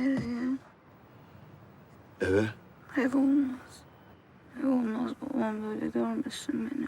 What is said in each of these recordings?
Nereye? Eve. Ev olmaz. Ev olmaz. Babam böyle görmesin beni.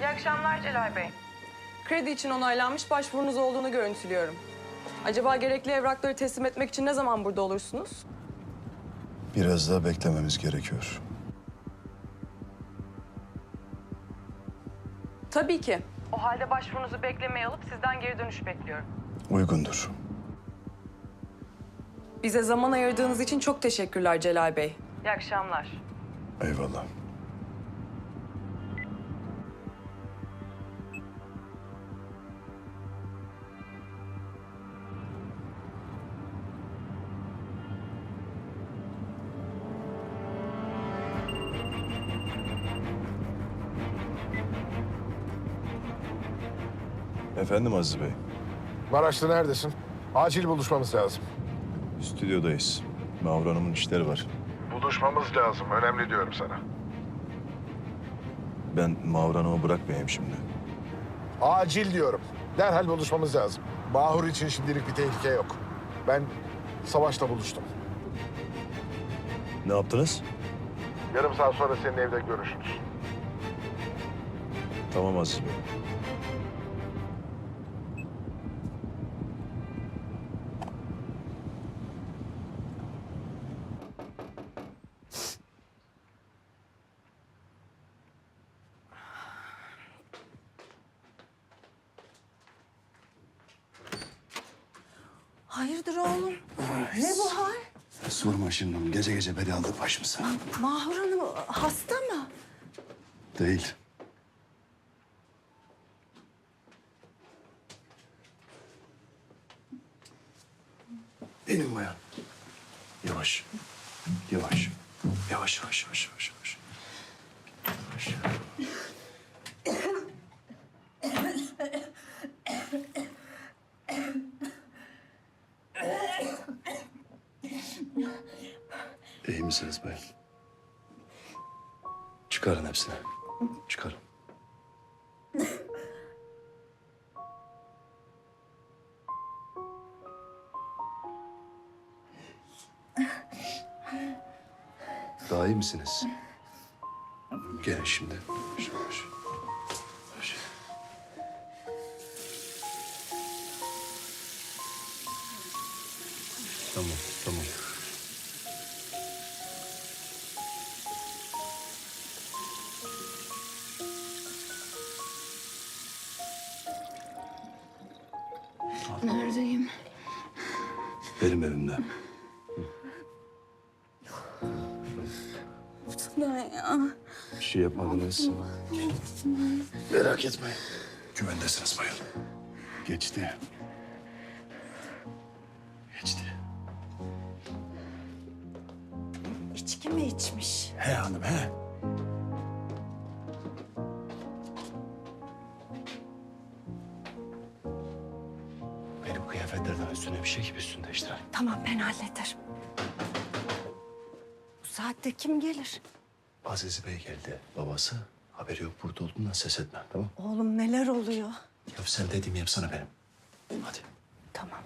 İyi akşamlar Celal Bey. Kredi için onaylanmış başvurunuz olduğunu görüntülüyorum. Acaba gerekli evrakları teslim etmek için ne zaman burada olursunuz? Biraz daha beklememiz gerekiyor. Tabii ki. O halde başvurunuzu beklemeye alıp sizden geri dönüş bekliyorum. Uygundur. Bize zaman ayırdığınız için çok teşekkürler Celal Bey. İyi akşamlar. Eyvallah. Efendim Aziz Bey, Maraşlı neredesin? Acil buluşmamız lazım. stüdyodayız. Mavra Hanım'ın işleri var. Buluşmamız lazım. Önemli diyorum sana. Ben Mavra Hanım'ı bırakmayayım şimdi. Acil diyorum. Derhal buluşmamız lazım. Bahur için şimdilik bir tehlike yok. Ben Savaş'la buluştum. Ne yaptınız? Yarım saat sonra senin evde görüşürüz. Tamam Aziz Bey. Hayırdır oğlum? Ne bu hal? Sorma şimdi onu. Gece gece beni aldı başımıza. Mahur Hanım hasta mı? Değil. Benim bayan. Yavaş. Yavaş. Yavaş, yavaş, yavaş, yavaş, yavaş. Yavaş. Misiniz bayan? Çıkarın hepsini. Çıkarın. Daha iyi misiniz? Gelin şimdi. Yavaş. Tamam, Benim evimde. Ne ya? Bir şey yapmadınız. Merak etmeyin. Güvendesiniz bayan. Geçti. Geçti. İçki mi içmiş? He hanım he. Üstüne bir şey gibi üstünde işte. Tamam ben hallederim. Bu saatte kim gelir? Aziz Bey geldi. Babası haberi yok burada olduğundan ses etme tamam Oğlum neler oluyor? Ya sen dediğimi yapsana benim. Hadi. Tamam.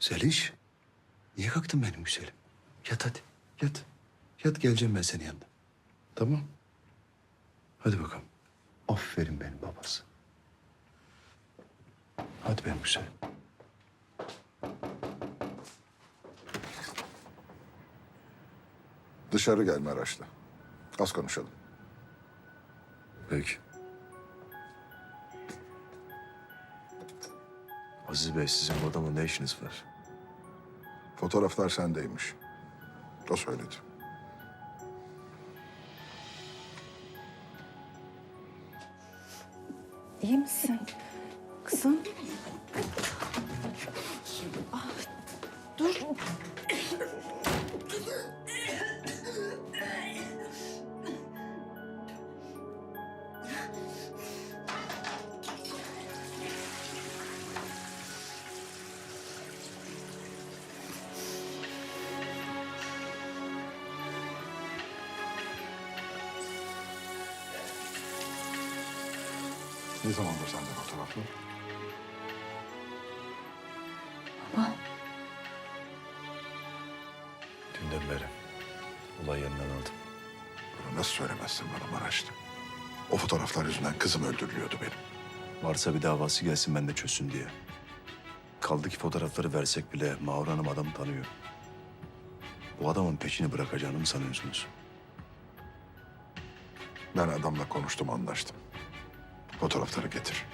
Zeliş. Niye kalktın benim güzelim? Yat hadi. Yat. Yat geleceğim ben senin yanına. Tamam. Hadi bakalım. Aferin benim babası. Hadi benim güzelim. Dışarı gel Maraşlı. Az konuşalım. Peki. Aziz Bey sizin bu adamla ne işiniz var? Fotoğraflar sendeymiş. O söyledi. İyi misin? olacaksın? Ah, dur. Ne zamandır senden o taraflı? Beri. Olay yerinden aldım. Bunu nasıl söylemezsin bana Maraşlı? O fotoğraflar yüzünden kızım öldürülüyordu benim. Varsa bir davası gelsin ben de çözsün diye. Kaldı ki fotoğrafları versek bile Mahur Hanım adamı tanıyor. Bu adamın peşini bırakacağını mı sanıyorsunuz? Ben adamla konuştum, anlaştım. Fotoğrafları getir.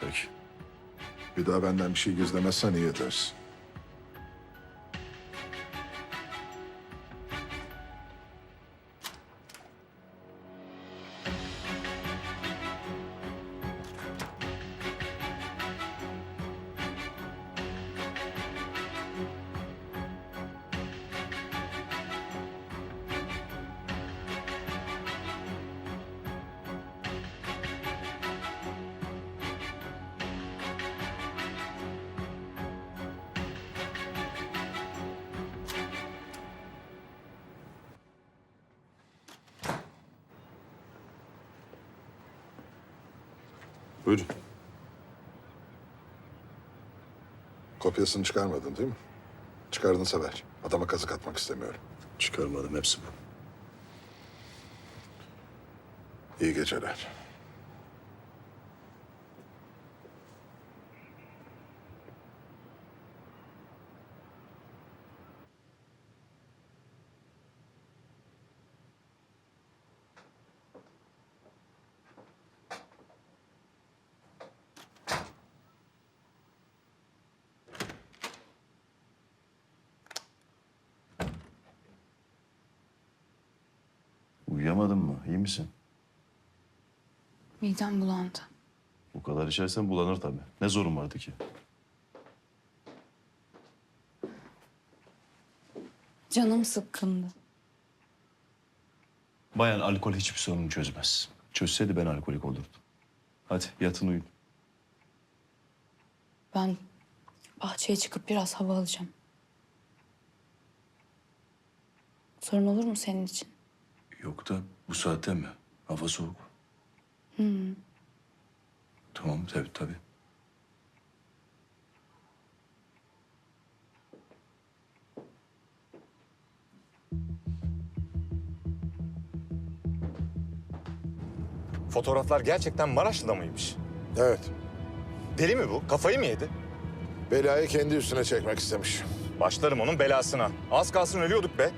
Peki. Bir daha benden bir şey gizlemezsen iyi edersin. Buyurun. Kopyasını çıkarmadın değil mi? Çıkardınsa ver. Adama kazık atmak istemiyorum. Çıkarmadım hepsi bu. İyi geceler. Uyuyamadın mı? İyi misin? Midem bulandı. Bu kadar içersen bulanır tabii. Ne zorun vardı ki? Canım sıkkındı. Bayan alkol hiçbir sorunu çözmez. Çözseydi ben alkolik olurdum. Hadi yatın uyuyun. Ben bahçeye çıkıp biraz hava alacağım. Sorun olur mu senin için? Yok da bu saatte mi? Hava soğuk. Tamam tabii tabii. Fotoğraflar gerçekten Maraşlı'da mıymış? Evet. Deli mi bu? Kafayı mı yedi? Belayı kendi üstüne çekmek istemiş. Başlarım onun belasına. Az kalsın ölüyorduk be.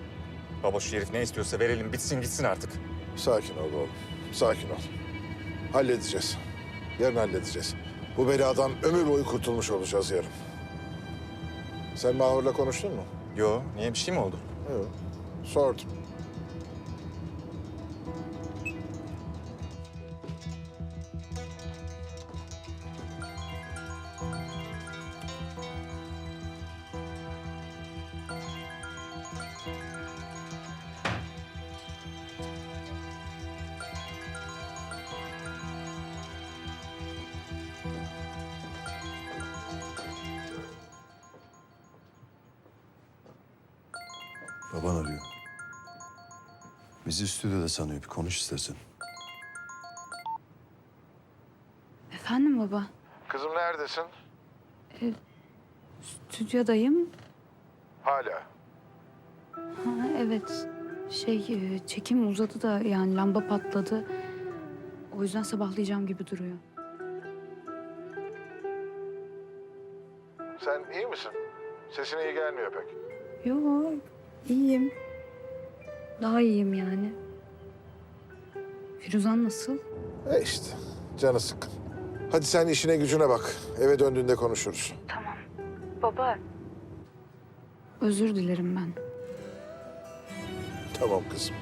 Baba şu herif ne istiyorsa verelim bitsin gitsin artık. Sakin ol oğlum. Sakin ol. Halledeceğiz. Yarın halledeceğiz. Bu beladan ömür boyu kurtulmuş olacağız yarın. Sen Mahur'la konuştun mu? Yo niye bir şey mi oldu? Yok. Sordum. Baban arıyor. Bizi stüdyoda sanıyor. Bir konuş istersen. Efendim baba? Kızım neredesin? Stüdyodayım. Hala. Ha, evet. Şey e, çekim uzadı da yani lamba patladı. O yüzden sabahlayacağım gibi duruyor. Sen iyi misin? Sesin iyi gelmiyor pek. Yo iyiyim. Daha iyiyim yani. Firuzan nasıl? E işte. Canı sıkkın. Hadi sen işine gücüne bak. Eve döndüğünde konuşuruz. Baba. Özür dilerim ben. Tamam kızım.